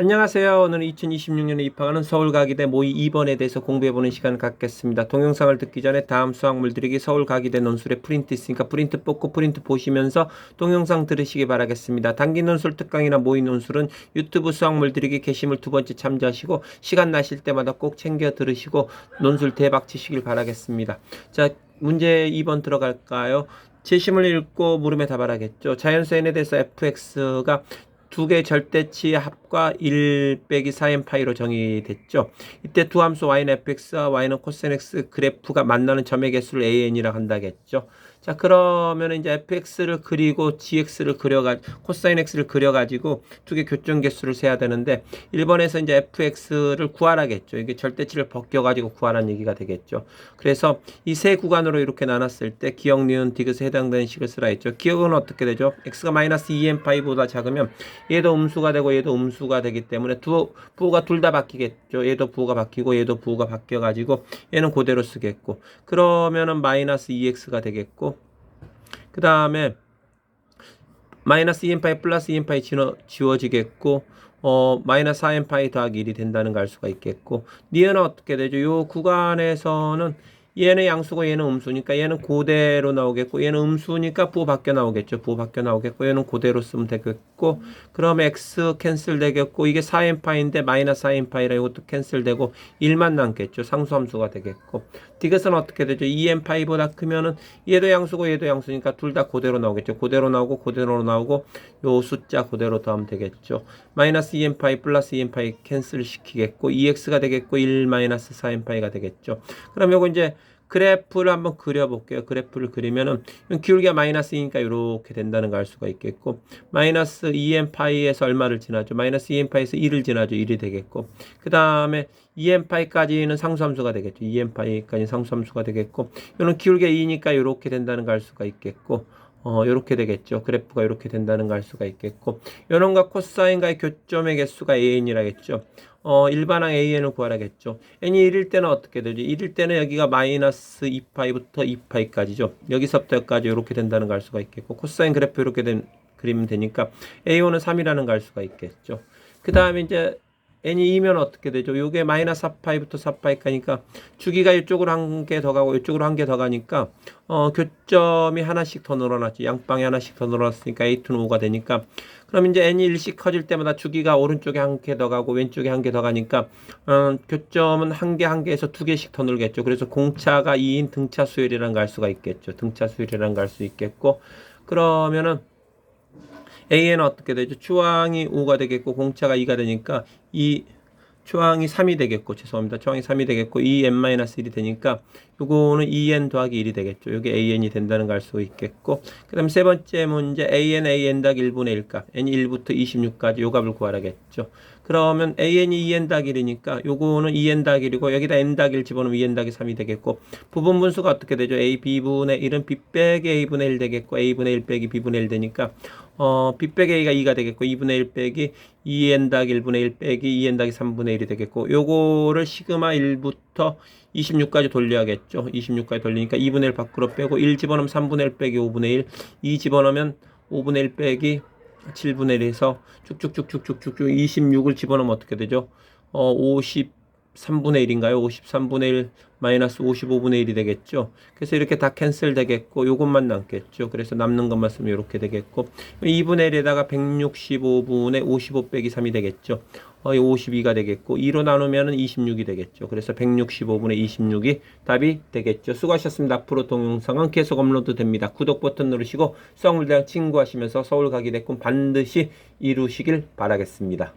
안녕하세요. 오늘은 2026년에 입학하는 서울가기대 모의 2번에 대해서 공부해보는 시간을 갖겠습니다. 동영상을 듣기 전에 다음 수학물 들에게 서울가기대 논술에 프린트 있으니까 프린트 뽑고 프린트 보시면서 동영상 들으시기 바라겠습니다. 단기 논술 특강이나 모의 논술은 유튜브 수학물 들에게 게시물 두 번째 참조하시고 시간 나실 때마다 꼭 챙겨 들으시고 논술 대박 치시길 바라겠습니다. 자, 문제 2번 들어갈까요? 제심을 읽고 물음에 답하라겠죠. 자연수 n에 대해서 fx가 두 개 절대치 합과 1 빼기 4n 파이로 정의됐죠. 이때 두 함수 y는 fx와 y는 코사인 x 그래프가 만나는 점의 개수를 an이라고 한다겠죠. 자 그러면 이제 fx를 그리고 gx를 그려가 코사인 x를 그려 가지고 두 개 교점 개수를 세야 되는데 1번에서 이제 fx를 구하라겠죠. 이게 절대치를 벗겨 가지고 구하라는 얘기가 되겠죠. 그래서 이 세 구간으로 이렇게 나눴을 때 기억, 니은, 디귿에 해당되는 식을 쓰라 했죠. 기억은 어떻게 되죠? x가 마이너스 2n 파이보다 작으면 얘도 음수가 되고 얘도 음수가 되기 때문에 두 부호가 둘 다 바뀌겠죠. 얘도 부호가 바뀌고 얘도 부호가 바뀌어 가지고 얘는 그대로 쓰겠고 그러면은 마이너스 2x가 되겠고 그 다음에 마이너스 2n파이 플러스 2n파이 지워지겠고 어 마이너스 4n파이 더하기 1이 된다는 걸 알 수가 있겠고 니은은 어떻게 되죠? 요 구간에서는 얘는 양수고 얘는 음수니까 얘는 그대로 나오겠고 얘는 음수니까 부호 바뀌어 나오겠죠. 부호 바뀌어 나오겠고 얘는 그대로 쓰면 되겠고 그럼 x 캔슬 되겠고 이게 4n파인데 마이너스 4n파이라 이것도 캔슬 되고 1만 남겠죠. 상수함수가 되겠고 디귿은 어떻게 되죠? 2n파이보다 크면은 얘도 양수고 얘도 양수니까 둘다 그대로 나오겠죠. 그대로 나오고 그대로 나오고 요 숫자 그대로 더하면 되겠죠. 마이너스 2n파이 플러스 2n파이 캔슬 시키겠고 2x가 되겠고 1 마이너스 4n파이가 되겠죠. 그럼 요거 이제 그래프를 한번 그려볼게요. 그래프를 그리면은 기울기가 마이너스이니까 이렇게 된다는 걸 알 수가 있겠고 마이너스 2n 파이에서 얼마를 지나죠? 마이너스 2n 파이에서 1을 지나죠. 1이 되겠고 그 다음에 2n 파이까지는 상수함수가 되겠죠. 2n 파이까지 상수함수가 되겠고 이는 기울기가 2니까 이렇게 된다는 걸 알 수가 있겠고 어, 요렇게 되겠죠. 그래프가 이렇게 된다는 걸 알 수가 있겠고 요놈과 코사인과의 교점의 개수가 an이라겠죠. 어, 일반항 an을 구하라겠죠. n이 1일 때는 어떻게 되죠? 1일 때는 여기가 마이너스 2파이부터 2파이까지죠. 여기서부터 여기까지 이렇게 된다는 걸 알 수가 있겠고 코사인 그래프 이렇게 된, 그리면 되니까 a5는 3이라는 걸 알 수가 있겠죠. 그 다음에 이제 n이 2면 어떻게 되죠? 요게 마이너스 4파이부터 4파이까니까 주기가 이쪽으로 한 개 더 가고 이쪽으로 한 개 더 가니까 어, 교점이 하나씩 더 늘어났지. 양방에 하나씩 더 늘어났으니까 a2는 5가 되니까 그럼 이제 n이 일씩 커질 때마다 주기가 오른쪽에 한 개 더 가고 왼쪽에 한 개 더 가니까 어, 교점은 한 개 한 개에서 두 개씩 더 늘겠죠. 그래서 공차가 2인 등차 수열이라는 걸 알 수가 있겠죠. 등차 수열이라는 걸 알 수 있겠고 그러면은 AN은 어떻게 되죠? 추항이 5가 되겠고 공차가 2가 되니까 이 추항이 3이 되겠고 죄송합니다. 추항이 3이 되겠고 2n-1이 되니까 요거는 2n 더하기 1이 되겠죠. 요게 an이 된다는 걸 알 수 있겠고 그다음 세 번째 문제 an an 닭 1분의 1값 n이 1부터 26까지 요 값을 구하라겠죠. 그러면 an이 2n 닭 1이니까 요거는 2n 닭 1이고 여기다 n 닭 1 집어넣으면 2n 닭이 3이 되겠고 부분 분수가 어떻게 되죠? a b분의 1은 b 빼기 a분의 1 되겠고 a분의 1 빼기 b분의 1 되니까 어, 빼기 a가 2가 되겠고 2분의 1 빼기 2n 닭 1분의 1 빼기 2n 닭이 3분의 1이 되겠고 요거를 시그마 1부터 26까지 돌려야겠죠. 26까지 돌리니까 2분의 1 밖으로 빼고 1 집어넣으면 3분의 1 빼기 5분의 1, 2 집어넣으면 5분의 1 빼기 7분의 1에서 쭉쭉쭉쭉쭉쭉 26을 집어넣으면 어떻게 되죠? 어, 53분의 1인가요? 53분의 1 마이너스 55분의 1이 되겠죠. 그래서 이렇게 다 캔슬 되겠고 요것만 남겠죠. 그래서 남는 것만 쓰면 이렇게 되겠고 2분의 1에다가 165분의 55 빼기 3이 되겠죠. 어, 52가 되겠고 2로 나누면 26이 되겠죠. 그래서 165분의 26이 답이 되겠죠. 수고하셨습니다. 앞으로 동영상은 계속 업로드 됩니다. 구독 버튼 누르시고 수학물대학 친구하시면서 서울 가기 대꿈 반드시 이루시길 바라겠습니다.